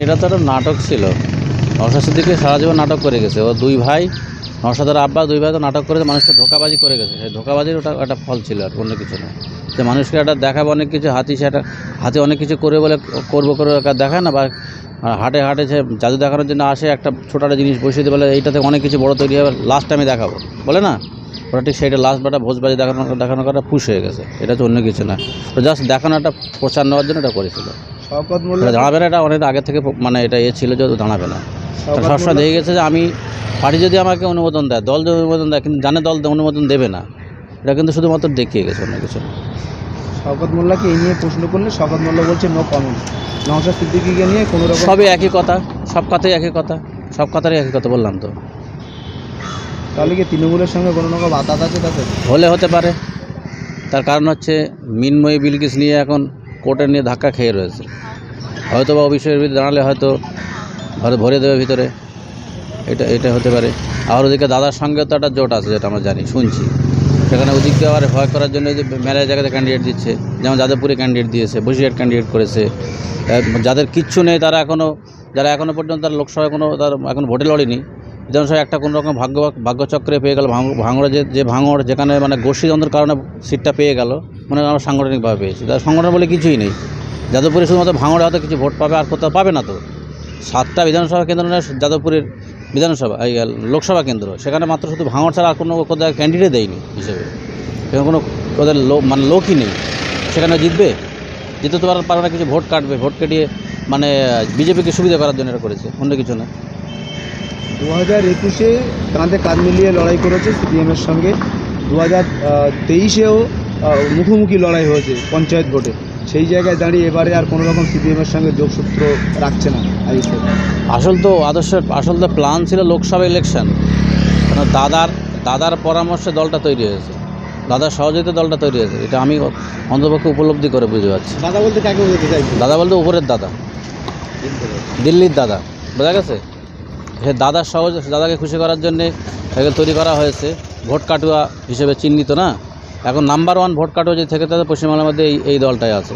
এটা তো একটা নাটক ছিল। নওশাদ সিদ্দিকি সারা জীবন নাটক করে গেছে। ও দুই ভাই, নওশাদের আব্বা দুই ভাই তো নাটক করে মানুষকে ধোকাবাজি করে গেছে। সেই ধোকাবাজির ওটা একটা ফল ছিল আর অন্য কিছু না। যে মানুষকে একটা দেখাবে অনেক কিছু, হাতি সেটা হাতে অনেক কিছু করে বলে, করব করে দেখায় না, বা হাটে হাটে সে জাদু দেখানোর জন্য আসে, একটা ছোটো একটা জিনিস বসিয়ে দিয়ে বলে, এইটাতে অনেক কিছু বড় তৈরি হবে লাস্ট আমি দেখাবো। বলে না? ওটা ঠিক সেইটা লাস্ট বাটা ভোজবাজি দেখানো দেখানো করা পুশ হয়ে গেছে। এটা তো অন্য কিছু না। তো জাস্ট দেখানো একটা প্রচার নেওয়ার জন্য এটা করেছিল। শওকত মোল্লা দাঁড়াবে না এটা অনেক আগে থেকে মানে এটা এ ছিল যে দাঁড়াবে না। শওকত সবসময় দেখে গেছে যে আমি পার্টি যদি আমাকে অনুমোদন দেয় দল যদি অনুমোদন দেয় কিন্তু জানে দল অনুমোদন দেবে না। এটা কিন্তু শুধুমাত্র দেখিয়ে গেছে অন্য কিছু। শওকত মোল্লাকে এই নিয়ে প্রশ্ন করলে শওকত মোল্লা বলছে নো কমেন্ট নওশাদ সিদ্দিকিকে নিয়ে কোনো রকম সবই একই কথা সব কথাই একই কথা সব কথারই একই কথা বললাম তো। তাহলে কি তৃণমূলের সঙ্গে কোনো রকম আতাত আছে তাতে? হলে হতে পারে। তার কারণ হচ্ছে মিনময়ী বিলকিস নিয়ে এখন কোর্টে নিয়ে ধাক্কা খেয়ে রয়েছে। হয়তো বা অফিসের ভিতরে দাঁড়ালে হয়তো হয়তো ভরে দেবে ভিতরে। এটা এটা হতে পারে। আর ওদিকে দাদার সঙ্গে তো একটা জোট আছে, যেটা আমরা জানি, শুনছি। সেখানে ওদিকে আবার ভয় করার জন্য যে মেলায় জায়গাতে ক্যান্ডিডেট দিচ্ছে, যেমন যাদবপুরে ক্যান্ডিডেট দিয়েছে, বসিরহাট ক্যান্ডিডেট করেছে। যাদের কিচ্ছু নেই, তারা এখনও যারা এখনও পর্যন্ত তার লোকসভায় কোনো, তার এখন ভোটে লড়েনি বিধানসভায় একটা কোনো রকম ভাগ্য, ভাগ্যচক্রে পেয়ে গেল, ভাঙ- ভাঙড়ে যে যে ভাঙড়, যেখানে মানে গোষ্ঠীদ্বন্দ্বের কারণে সিটটা পেয়ে গেল মানে আমরা সাংগঠনিকভাবে পেয়েছি। তার সংগঠন বলে কিছুই নেই। যাদবপুরে শুধুমাত্র ভাঙড়ে হয়তো কিছু ভোট পাবে, আর কোথাও পাবে না তো। সাতটা বিধানসভা কেন্দ্র নেই যাদবপুরের বিধানসভা, এই লোকসভা কেন্দ্র। সেখানে মাত্র শুধু ভাঙড় ছাড়া আর কোনো কোথাও ক্যান্ডিডেট দেয়নি হিসেবে। সেখানে কোনো ওদের লোক মানে লোকই নেই। সেখানে জিতবে? জিতে তো পার- পারবে না কিছু ভোট কাটবে? ভোট কাটিয়ে মানে বিজেপিকে সুবিধা করার জন্য এটা করেছে, অন্য কিছু না। দু হাজার একুশে কাঁধে কাঁধ মিলিয়ে লড়াই করেছে সিপিএমের সঙ্গে। দু হাজার তেইশেও মুখোমুখি লড়াই হয়েছে পঞ্চায়েত ভোটে। সেই জায়গায় দাঁড়িয়ে এবারে আর কোনো রকম সিপিএমের সঙ্গে যোগসূত্র রাখছে না আদিত্য আসল তো আদর্শ আসল তো প্ল্যান ছিল লোকসভা ইলেকশন দাদার দাদার পরামর্শে দলটা তৈরি হয়েছে। দাদার সহযোগিতা দলটা তৈরি হয়েছে। এটা আমি অন্তপক্ষে উপলব্ধি করে বুঝতে পারছি। দাদা বলতে কাকে বলতে চাইছি দাদা বলতে উপরের দাদা। দিল্লির দাদা। বোঝা গেছে? সে দাদার সহজ দাদাকে খুশি করার জন্যে তৈরি করা হয়েছে। ভোট কাটুয়া হিসেবে চিহ্নিত না? এখন নাম্বার ওয়ান ভোট কাটো যে থেকে তাদের পশ্চিমবাংলার মধ্যে এই দলটাই আছে।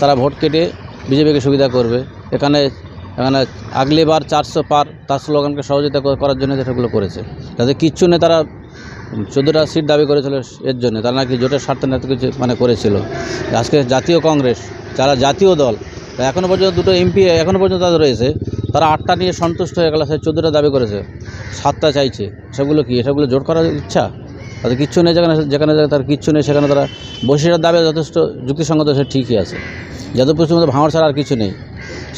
তারা ভোট কেটে বিজেপিকে সুবিধা করবে। এখানে এখানে আগলিবার চারশো পার তার স্লোগানকে সহযোগিতা করার জন্য সেগুলো করেছে। তাদের কিচ্ছু নেই তারা চোদ্দোটা সিট দাবি করেছিল এর জন্য। তারা নাকি জোটের স্বার্থে নেতা কিছু মানে করেছিল। আজকে জাতীয় কংগ্রেস, যারা জাতীয় দল এখনও পর্যন্ত দুটো এমপি এখনও পর্যন্ত তাদের রয়েছে। তারা আটটা নিয়ে সন্তুষ্ট হয়ে গেল, সে চোদ্দোটা দাবি করেছে। সাতটা চাইছে। সেগুলো কি? সেগুলো জোট করার ইচ্ছা? তাদের কিচ্ছু নেই যেখানে যেখানে তার কিচ্ছু নেই, সেখানে তারা বসিরার দাবি যথেষ্ট যুক্তিসঙ্গত সে ঠিকই আছে। যাদবপুর মধ্যে ভাঙড় ছাড়া আর কিছু নেই।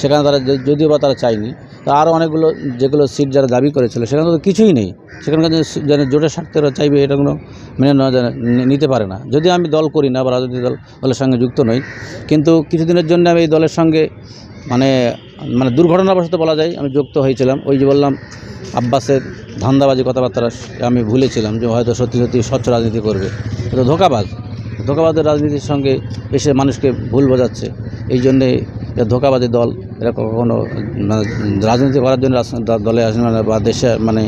সেখানে তারা যদিও বা তারা চায়নি, তা আরও অনেকগুলো, যেগুলো সিট যারা দাবি করেছিল, সেখানে তো কিছুই নেই। সেখানকার যেন জোটের স্বার্থে চাইবে কোনো মেনে নেওয়া নিতে পারে না। যদি আমি দল করি না বা রাজনৈতিক দল দলের সঙ্গে যুক্ত নই, কিন্তু কিছুদিনের জন্য আমি এই দলের সঙ্গে মানে মানে দুর্ঘটনাবশত বলা যায়, আমি যুক্ত হয়েছিলাম। ওই যে বললাম, আব্বাসের ধান্দাবাজি কথাবার্তা আমি ভুলেছিলাম যে হয়তো সত্যি সত্যি স্বচ্ছ রাজনীতি করবে। এটা ধোকাবাজ। ধোকাবাজের রাজনীতির সঙ্গে এসে মানুষকে ভুল বোঝাচ্ছে। এই জন্যে ধোকাবাজি দল। এরা কখনো মানে রাজনীতি করার জন্য দলে আসে না বা দেশে মানে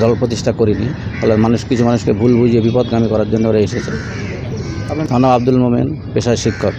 দল প্রতিষ্ঠা করিনি। ফলে মানুষ, কিছু মানুষকে ভুল বুঝিয়ে বিপদগামী করার জন্য ওরা এসেছে। আমার আব্দুল মোমেন, পেশায় শিক্ষক।